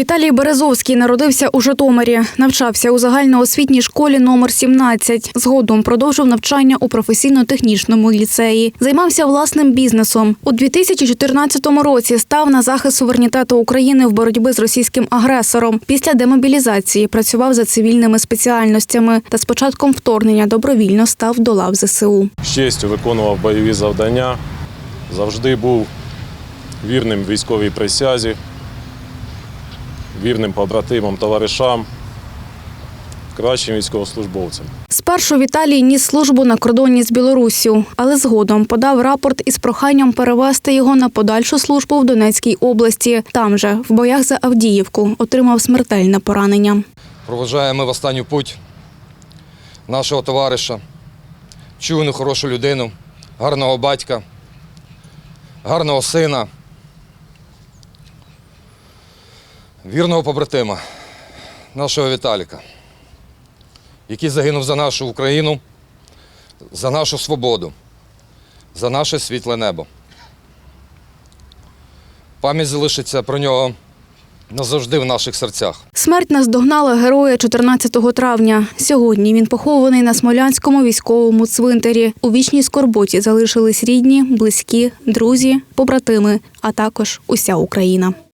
Віталій Березовський народився у Житомирі. Навчався у загальноосвітній школі номер 17. Згодом продовжив навчання у професійно-технічному ліцеї. Займався власним бізнесом. У 2014 році став на захист суверенітету України в боротьбі з російським агресором. Після демобілізації працював за цивільними спеціальностями та з початком вторгнення добровільно став до лав ЗСУ. з виконував бойові завдання, завжди був вірним військовій присязі, вірним побратимам, товаришам, кращим військовослужбовцям. Спершу Віталій ніс службу на кордоні з Білоруссю, але згодом подав рапорт із проханням перевести його на подальшу службу в Донецькій області. Там же, в боях за Авдіївку, отримав смертельне поранення. Проважаємо в останню путь нашого товариша, чуйну хорошу людину, гарного батька, гарного сина, вірного побратима, нашого Віталіка, який загинув за нашу Україну, за нашу свободу, за наше світле небо. Пам'ять залишиться про нього назавжди в наших серцях. Смерть наздогнала героя 14 травня. Сьогодні він похований на Смолянському військовому цвинтарі. У вічній скорботі залишились рідні, близькі, друзі, побратими, а також уся Україна.